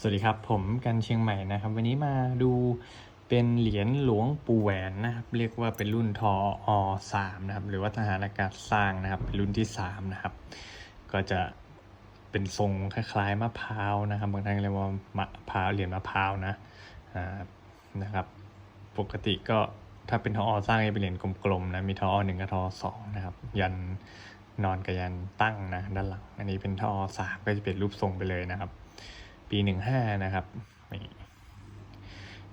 สวัสดีครับ ผมกันเชียงใหม่นะครับ วันนี้มาดูเป็นเหรียญหลวงปู่แหวนนะครับ เรียกว่าเป็นรุ่นทออสามนะครับ หรือว่าทหารอากาศสร้างนะครับ เป็นรุ่นที่สามนะครับ ก็จะเป็นทรงคล้ายๆมะพร้าวนะครับ บางท่านเรียกว่ามะพร้าวเหรียญมะพร้าวนะอ่านะครับ ปกติก็ถ้าเป็นทออสร้างจะเป็นเหรียญกลมๆนะมีทออหนึ่งกับทอสองนะครับ ยันนอนกับยันตั้งนะด้านหลังอันนี้เป็นทอสามก็จะเป็นรูปทรงไปเลยนะครับ ปีหนึ่งห้านะครับ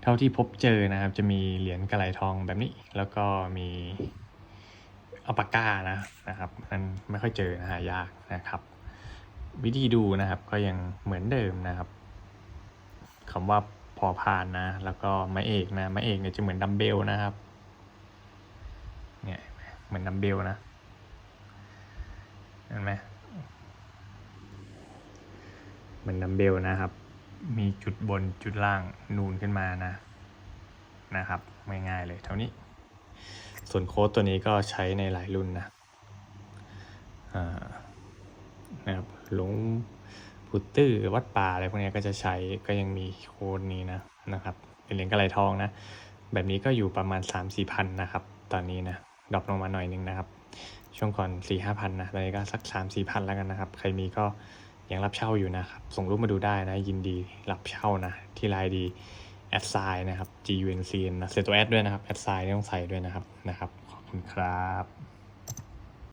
เท่าที่พบเจอนะครับ จะมีเหรียญกระไหลทองแบบนี้ แล้วก็มีอัปาก้านะนะครับมันไม่ค่อยเจอนะหายากนะครับ วิธีดูนะครับก็ยังเหมือนเดิมนะครับคำว่าพอพานนะ แล้วก็ไม้เอกนะไม้เอกเนี่ยจะเหมือนดัมเบลนะครับเนี่ยเหมือนดัมเบลนะเห็นไหม เหมือนดัมเบลนะครับ มีจุดบนจุดล่างนูนขึ้นมานะนะครับง่ายๆเลยเท่านี้ ส่วนโค้ดตัวนี้ก็ใช้ในหลายรุ่นนะนะครับหลงพุตื้อวัดป่าอะไรพวกนี้ก็จะใช้ก็ยังมีโค้ดนี้นะนะครับเป็นเหรียญกระไหลทองนะ แบบนี้ก็อยู่ประมาณ 3 4พันนะครับ ตอนนี้นะดรอปลงมาหน่อยนึงนะครับ ช่วงก่อน4 5พันนะตอนนี้ก็สัก3 4พันแล้วกันนะครับ ใครมีก็ ยังรับเช่าอยู่นะครับ ส่งรูปมาดูได้นะ ยินดีรับเช่านะ ที่ไลน์ดีแอดไซน์นะครับ G U N C N นะเซตตัวแอดด้วยนะครับแอดไซน์ต้องใส่ด้วยนะครับนะครับ ขอบคุณครับ